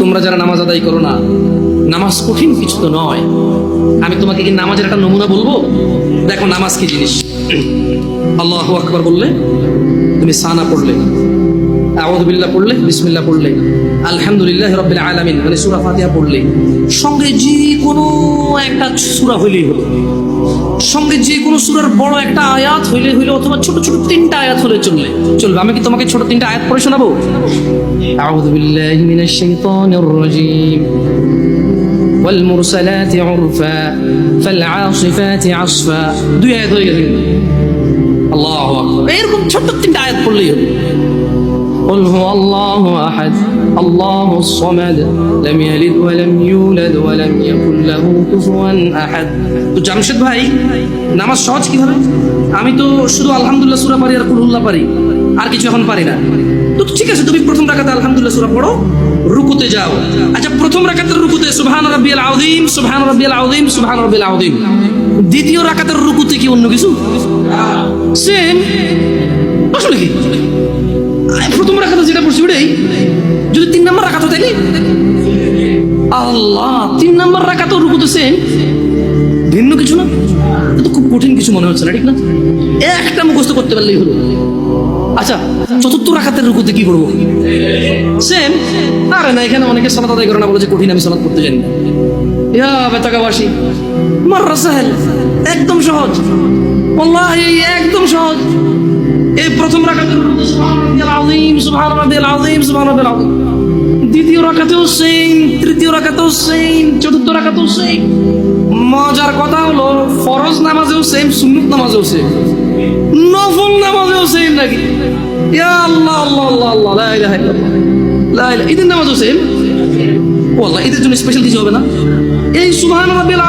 তোমরা যারা নামাজ আদায় করো না, নামাজ কঠিন কিছু তো নয়। আমি তোমাকে কি নামাজের একটা নমুনা বলব? দেখো, নামাজ কি জিনিস? আল্লাহ আকবার বললে, তুমি সানা পড়লে। আউযুবিল্লাহ পড়লে বিসমিল্লাহ পড়লে আলহামদুলিল্লাহ রাব্বিল আলামিন মানে সূরা ফাতিহা পড়লে সঙ্গে যে কোনো একটা সূরা হইলেই হলো সঙ্গে যে কোনো সূরার বড় একটা আয়াত হইলে হইলে অথবা ছোট ছোট তিনটা আয়াত হলে চললে চলবে আমি কি তোমাকে ছোট তিনটা আয়াত পড়ে শোনাবো আউযু বিল্লাহি মিনাশ শাইতানির রাজীম والمرسلات عرفا فالعاصفات عصفا দুই আয়াত হয়ে গেছে আল্লাহু আকবার এরকম ছোট্ট তিনটা আয়াত পড়লেই হবে قل هو الله أحد الله الصمد لم يلد ولم يولد ولم يكن له كفوا أحد তো জামশেদ ভাই নামাজ সহজ কিভাবে আমি তো শুধু আলহামদুলিল্লাহ সূরা পারি আর কুলহুল্লাহ পারি আর কিছু এখন পারি না তো ঠিক আছে তুমি প্রথম রাকাতে আলহামদুলিল্লাহ সূরা পড়ো রুকুতে যাও আচ্ছা প্রথম রাকাতের রুকুতে সুবহান রাব্বিয়াল আযীম সুবহান রাব্বিয়াল আযীম সুবহান রাব্বিয়াল আযীম দ্বিতীয় রাকাতের রুকুতে কি অন্য কিছু সেম নম্বর রাখাতো তাইলে আল্লাহ তিন নম্বর রাখাতো রুকুতে সেম ভিন্ন কিছু না? তো খুব কঠিন কিছু মনে হচ্ছে না, ঠিক না? একটা মুখস্থ করতে পারলেই হলো। আচ্ছা চতুর্থ রাখাতের রুকুতে কি করব? সেম আরে না, এখানে অনেকে সালাত আদায় করে না, বলে যে কঠিন আমি সালাত করতে জানি ইয়া বেতাকাবাসী মাররা সাহেল একদম সহজ। সহজ এই প্রথম আযীম দ্বিতীয় রাকাতেও সেম তৃতীয় রাকাতেও সেম চতুর্থ রাকাতেও সেম মজার কথা হলো, ফরজ নামাজেও সেম সুন্নত নামাজেও সেম নফল নামাজেও সেম নাকি? আল্লাহ আল্লাহ আল্লাহ আল্লাহ, লা ইলাহা ইল্লাল্লাহ ঈদের নামাজও সেম ওয়াল্লাহ, ঈদের জন্য স্পেশাল কিছু হবে না? এই সুবহান রাব্বিল